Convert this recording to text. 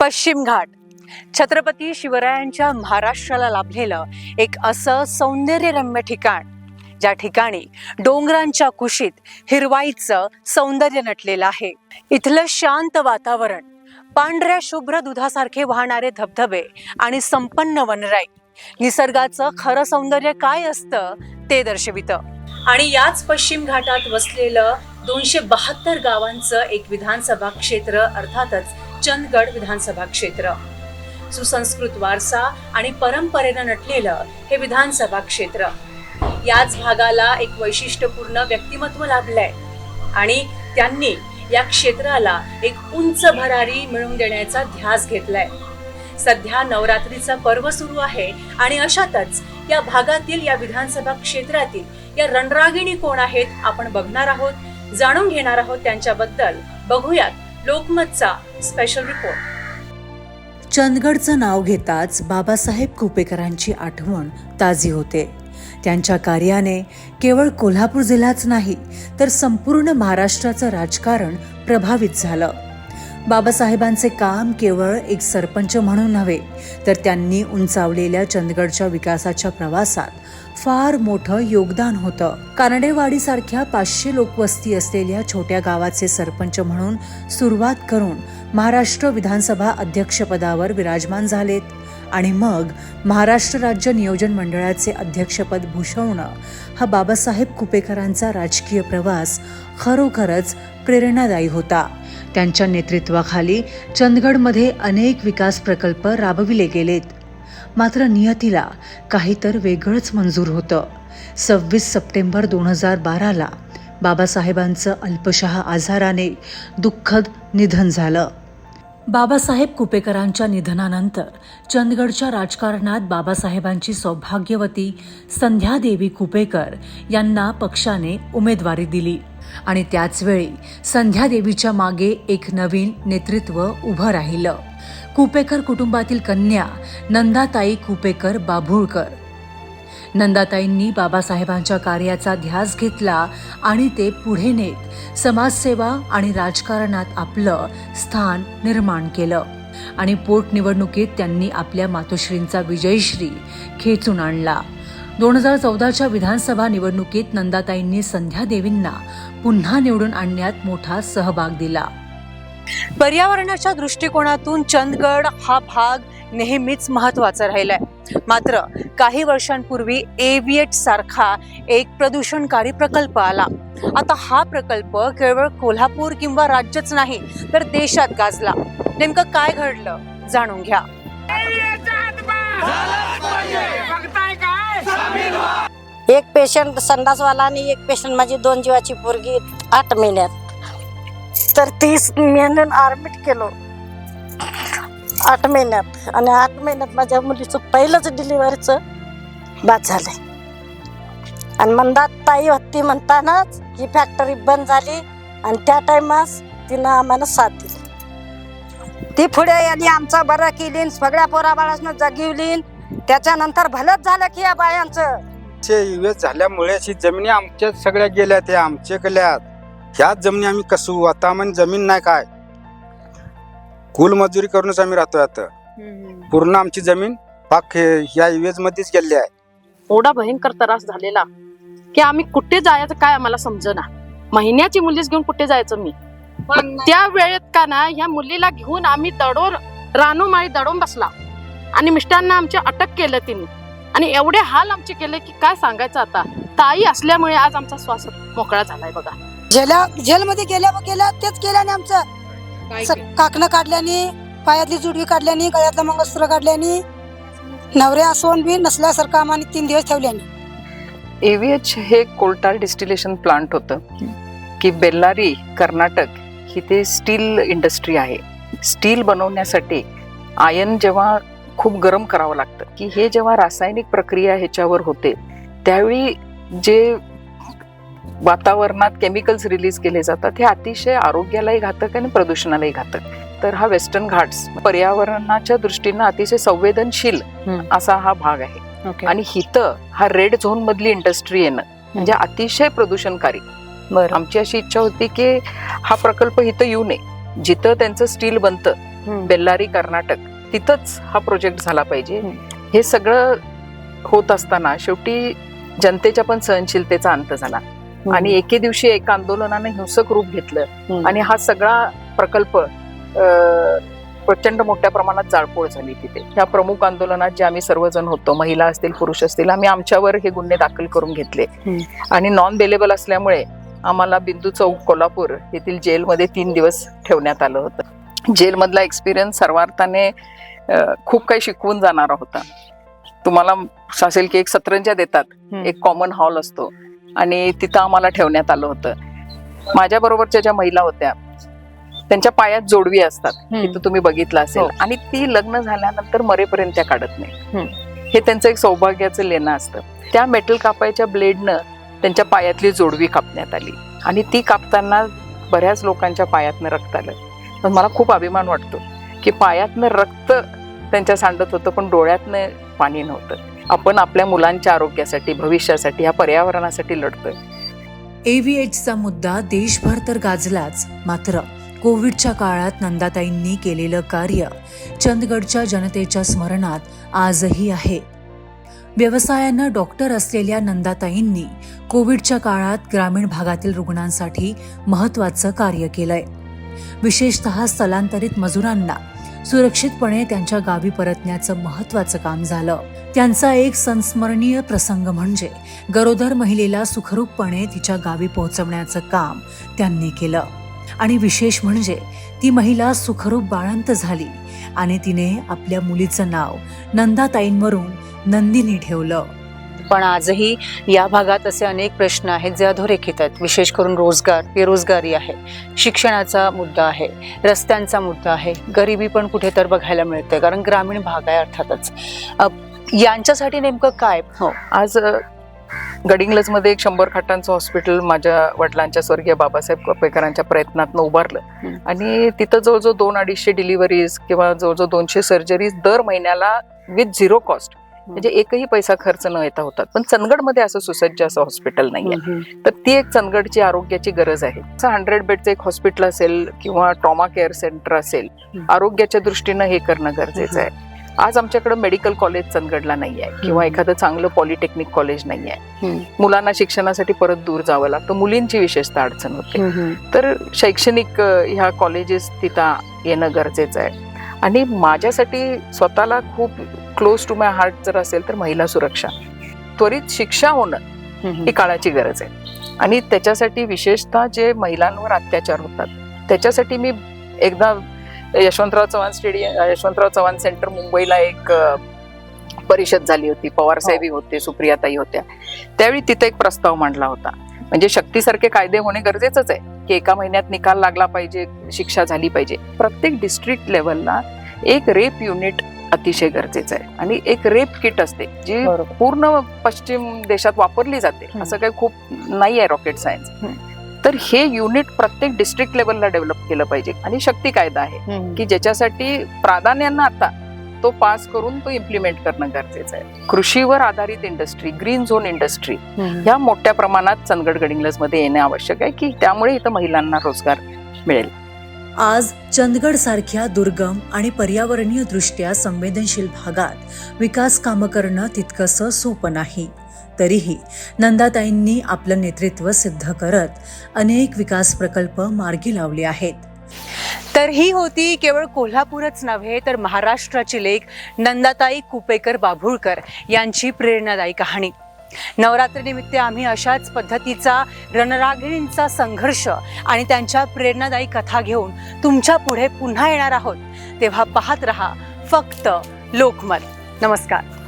पश्चिम घाट. छत्रपती शिवरायांच्या महाराष्ट्राला लाभलेलं एक असं सौंदर्यरम्य ठिकाण. ज्या ठिकाणी डोंगरांच्या कुशीत हिरवाईचं सौंदर्य नटलेलं आहे. इथलं शांत वातावरण पांढऱ्या शुभ्र दुधासारखे वाहणारे धबधबे आणि संपन्न वनराई निसर्गाचं खरं सौंदर्य काय असतं ते दर्शवितं. आणि याच पश्चिम घाटात वसलेलं दोनशे बहात्तर गावांचं एक विधानसभा क्षेत्र अर्थातच चंदगड विधानसभा क्षेत्र. सुसंस्कृत वारसा आणि परंपरेनं नटलेलं हे विधानसभा क्षेत्र. याच भागाला एक वैशिष्ट्यपूर्ण व्यक्तिमत्व लाभलंय आणि त्यांनी या क्षेत्राला एक उंच भरारी मिळवून देण्याचा ध्यास घेतलाय. सध्या नवरात्रीचा पर्व सुरू आहे आणि अशातच या भागातील या विधानसभा क्षेत्रातील या रणरागिणी कोण आहेत आपण बघणार आहोत जाणून घेणार आहोत त्यांच्याबद्दल. बघूयात लोकमतचा स्पेशल रिपोर्ट चंदगडचं नाव घेताच बाबासाहेब कुपेकरांची आठवण ताजी होते. त्यांच्या कार्याने केवळ कोल्हापूर जिल्हाच नाही तर संपूर्ण महाराष्ट्राचं राजकारण प्रभावित झालं. बाबासाहेबांचे काम केवळ एक सरपंच म्हणून नव्हे तर त्यांनी उंचावलेल्या चंदगडच्या विकासाच्या प्रवासात फार मोठं योगदान होतं. कानडेवाडीसारख्या पाचशे लोकवस्ती असलेल्या छोट्या गावाचे सरपंच म्हणून सुरुवात करून महाराष्ट्र विधानसभा अध्यक्षपदावर विराजमान झालेत. आणि मग महाराष्ट्र राज्य नियोजन मंडळाचे अध्यक्षपद भूषवणं हा बाबासाहेब कुपेकरांचा राजकीय प्रवास खरोखरच प्रेरणादायी होता. त्यांच्या नेतृत्वाखाली चंदगडमध्ये अनेक विकास प्रकल्प राबविले गेलेत. मात्र नियतीला काहीतर वेगळंच मंजूर होतं. सव्वीस सप्टेंबर दोन हजार बाराला बाबासाहेबांचं अल्पशहा आजाराने दुःखद निधन झालं. बाबासाहेब कुपेकरांच्या निधनानंतर चंदगडच्या राजकारणात बाबासाहेबांची सौभाग्यवती संध्यादेवी कुपेकर यांना पक्षाने उमेदवारी दिली आणि त्याचवेळी संध्यादेवीच्या मागे एक नवीन नेतृत्व उभं राहिलं. कुपेकर कुटुंबातील कन्या नंदाताई कुपेकर बाभुळकर. नंदाताईंनी बाबासाहेबांच्या कार्याचा ध्यास घेतला आणि ते पुढे नेत समाजसेवा आणि राजकारणात आपलं स्थान निर्माण केलं आणि पोटनिवडणुकीत त्यांनी आपल्या मातोश्रींचा विजयश्री खेचून आणला. दोन हजार चौदाच्या विधानसभा निवडणुकीत नंदाताईंनी संध्या देवींना पुन्हा निवडून आणण्यात मोठा सहभाग दिला. पर्यावरणाच्या दृष्टिकोनातून चंदगड हा भाग नेहमीच महत्त्वाचा राहिलाय. मात्र काही वर्षांपूर्वी एव्हिएट सारखा एक प्रदूषणकारी प्रकल्प आला. आता हा प्रकल्प केवळ कोल्हापूर किंवा राज्यच नाही तर देशात गाजला. नेमकं काय घडलं जाणून घ्या. एक पेशंट संडासवाला आणि एक पेशंट माझी दोन जीवाची पोरगी आठ महिन्यात. तर तीस महिन्यात ॲडमिट केलो. आठ महिन्यात. आणि आठ महिन्यात माझ्या मुलीचं पहिलंच डिलिव्हरीचं बाद झालंय. आणि मंदात ताई होती म्हणतानाच ही फॅक्टरी बंद झाली आणि त्या टायमास तिनं आम्हाला साथ दिली. ती पुढे यांनी आमचं बरं केली सगळ्या पोराबाळांना जगिवली त्याच्यानंतर भलंच झालं की या बायांचं. चे युएस झाल्यामुळे अशी जमिनी आमच्या सगळ्या गेल्या ते आमचे केल्यात ह्याच जमिनी आम्ही कसू? आता आम्ही जमीन नाही काय? कुल मजुरी करूनच आम्ही राहतोय आता. पूर्ण आमची जमीन पाक हे- ह्या युएस मध्येच गेली आहे. एवढा भयंकर त्रास झालेला. की आम्ही कुठे जायचं काय आम्हाला समजना. महिन्याची मुलीच घेऊन कुठे जायचं मी? मग त्या वेळेत का ना ह्या मुलीला घेऊन आम्ही दडोर रानोमाळी दडून बसला. आणि मिस्टरांना आमच्या अटक केलं तिने. आणि एवढे हाल आमचे केले की काय सांगायचं आता? ताई असल्यामुळे आज आमचा श्वास मोकळा झालाय बघा. जेला जेलमध्ये गेल्या गेल्या तेच केल्याने आमचं. स- काकणं काढल्याने पायातली जुडवी काढल्याने गळ्यातलं मंगळसूत्र काढल्याने नवऱ्या असून बी नसल्यासारखं आम्हाला तीन दिवस ठेवल्याने. एव्हीएच हे कोल्टार डिस्टिलेशन प्लांट होतं. की बेल्लारी कर्नाटक ही ते स्टील इंडस्ट्री आहे. स्टील बनवण्यासाठी आयन जेव्हा खूप गरम करावं लागतं. की हे जेव्हा रासायनिक प्रक्रिया ह्याच्यावर होते त्यावेळी जे वातावरणात केमिकल्स रिलीज केले जातात. हे अतिशय आरोग्यालाही घातक आणि प्रदूषणालाही घातक. तर हा वेस्टर्न घाट्स पर्यावरणाच्या दृष्टीनं अतिशय संवेदनशील. असा हा भाग आहे. आणि हिथं हा रेड झोन मधली इंडस्ट्री येणं म्हणजे अतिशय प्रदूषणकारी. आमची अशी इच्छा होती की हा प्रकल्प इथं येऊ नये. जिथं त्यांचं स्टील बनतं. बेल्लारी कर्नाटक तिथंच हा प्रोजेक्ट झाला पाहिजे. हे सगळं होत असताना शेवटी जनतेच्या पण सहनशीलतेचा अंत झाला. आणि एके दिवशी एका आंदोलनाने हिंसक रूप घेतलं. आणि हा सगळा प्रकल्प प्रचंड मोठ्या प्रमाणात जाळपोळ झाली तिथे. ह्या प्रमुख आंदोलनात जे आम्ही सर्वजण होतो महिला असतील पुरुष असतील आम्ही आमच्यावर हे गुन्हे दाखल करून घेतले. आणि नॉन बेलेबल असल्यामुळे आम्हाला बिंदू चौक कोल्हापूर येथील जेलमध्ये तीन दिवस ठेवण्यात आलं होतं. जेलमधला एक्सपिरियन्स सर्वार्थाने खूप काही शिकवून जाणारा होता. तुम्हाला असेल की एक सतरंजा देतात. एक कॉमन हॉल असतो. आणि तिथं आम्हाला ठेवण्यात आलं होतं. माझ्या बरोबरच्या ज्या महिला होत्या त्यांच्या पायात जोडवी असतात. तिथं तुम्ही बघितलं असेल. हो. आणि ती लग्न झाल्यानंतर मरेपर्यंत त्या काढत नाही. हे त्यांचं एक सौभाग्याचं लेणं असतं. त्या मेटल कापायच्या ब्लेडनं त्यांच्या पायातली जोडवी कापण्यात आली. आणि ती कापताना बऱ्याच लोकांच्या पायातनं रक्त आलं. पण मला खूप अभिमान वाटतो की पायातनं रक्त त्यांच्या सांडत होतं पण डोळ्यातनं पाणी नव्हतं. आपण आपल्या मुलांच्या आरोग्यासाठी भविष्यासाठी या पर्यावरणासाठी लढतोय. एव्हीएचचा मुद्दा देशभर तर गाजलाच. मात्र कोविडच्या काळात नंदाताईंनी केलेलं कार्य चंदगडच्या जनतेच्या स्मरणात आजही आहे. व्यवसायानं डॉक्टर असलेल्या नंदाताईंनी कोविडच्या काळात ग्रामीण भागातील रुग्णांसाठी महत्वाचं कार्य केलंय. विशेषतः स्थलांतरित मजुरांना सुरक्षितपणे त्यांच्या गावी परतण्याचं महत्वाचं काम झालं. त्यांचा एक संस्मरणीय प्रसंग म्हणजे गरोदर महिलेला सुखरूपपणे तिच्या गावी पोहोचवण्याचं काम त्यांनी केलं. आणि विशेष म्हणजे ती महिला सुखरूप बाळंत झाली आणि तिने आपल्या मुलीचं नाव नंदाताईंवरून नंदिनी ठेवलं. पण आजही या भागात असे अनेक प्रश्न आहेत जे अधोरेखित आहेत. विशेष करून रोजगार बेरोजगारी आहे. शिक्षणाचा मुद्दा आहे. रस्त्यांचा मुद्दा आहे. गरिबी पण कुठे तर बघायला मिळते कारण ग्रामीण भाग आहे अर्थातच. यांच्यासाठी नेमकं काय? हो आज गडिंग्लजमध्ये एक शंभर खाटांचं हॉस्पिटल माझ्या वडिलांच्या स्वर्गीय बाबासाहेब कोपेकरांच्या प्रयत्नातनं उभारलं. आणि तिथं जवळजवळ दोन अडीचशे डिलिव्हरीज किंवा जवळजवळ दोनशे सर्जरीज दर महिन्याला विथ झिरो कॉस्ट म्हणजे एकही पैसा खर्च न येता होतात. पण चंदगडमध्ये असं सुसज्ज असं हॉस्पिटल नाहीये. तर ती एक चंदगडची आरोग्याची गरज आहे. हंड्रेड बेडचं एक हॉस्पिटल असेल किंवा ट्रॉमा केअर सेंटर असेल. आरोग्याच्या दृष्टीनं हे करणं गरजेचं आहे. आज आमच्याकडे मेडिकल कॉलेज चंदगडला नाही आहे किंवा. एखादं चांगलं पॉलिटेक्निक कॉलेज नाही आहे. मुलांना शिक्षणासाठी परत दूर जावं लागतं. मुलींची विशेषतः अडचण होते. तर शैक्षणिक ह्या कॉलेजेस तिथं येणं गरजेचं आहे. आणि माझ्यासाठी स्वतःला खूप क्लोज टू माय हार्ट जर असेल तर महिला सुरक्षा. त्वरित शिक्षा होणं. ही काळाची गरज आहे. आणि त्याच्यासाठी विशेषतः जे महिलांवर अत्याचार होतात त्याच्यासाठी मी एकदा यशवंतराव चव्हाण स्टेडियम यशवंतराव चव्हाण सेंटर मुंबईला एक परिषद झाली होती. पवार साहेबी होते सुप्रियाताई होत्या. त्यावेळी तिथे एक प्रस्ताव मांडला होता. म्हणजे शक्तीसारखे कायदे होणे गरजेचंच आहे की एका महिन्यात निकाल लागला पाहिजे शिक्षा झाली पाहिजे. प्रत्येक डिस्ट्रिक्ट लेवलला एक रेप युनिट अतिशय गरजेचं आहे आणि एक रेप किट असते जी पूर्ण पश्चिम देशात वापरली जाते. असं काही खूप नाही आहे रॉकेट सायन्स. तर हे युनिट प्रत्येक डिस्ट्रिक्ट लेवलला डेव्हलप केलं पाहिजे आणि शक्ती कायदा आहे. की ज्याच्यासाठी प्राधान्यानं आता तो पास करून तो इम्प्लिमेंट करणं गरजेचं आहे कृषीवर आधारित इंडस्ट्री ग्रीन झोन इंडस्ट्री. ह्या मोठ्या प्रमाणात चंदगड गडिंग्लजमध्ये येणे आवश्यक आहे की त्यामुळे इथं महिलांना रोजगार मिळेल आज चंदगड सारख्या दुर्गम आणि पर्यावरणीय दृष्ट्या संवेदनशील भागात विकास कामं करणं तितकंसं सोपं नाही. तरीही नंदाताईंनी आपलं नेतृत्व सिद्ध करत अनेक विकास प्रकल्प मार्गी लावले आहेत. तर ही होती केवळ कोल्हापूरच नव्हे तर महाराष्ट्राची लेख नंदाताई कुपेकर बाभुळकर यांची प्रेरणादायी कहाणी. नवरात्रीनिमित्त आम्ही अशाच पद्धतीचा रणरागिणींचा संघर्ष आणि त्यांच्या प्रेरणादायी कथा घेऊन तुमच्यापुढे पुन्हा येणार आहोत. तेव्हा पाहत रहा फक्त लोकमत. नमस्कार.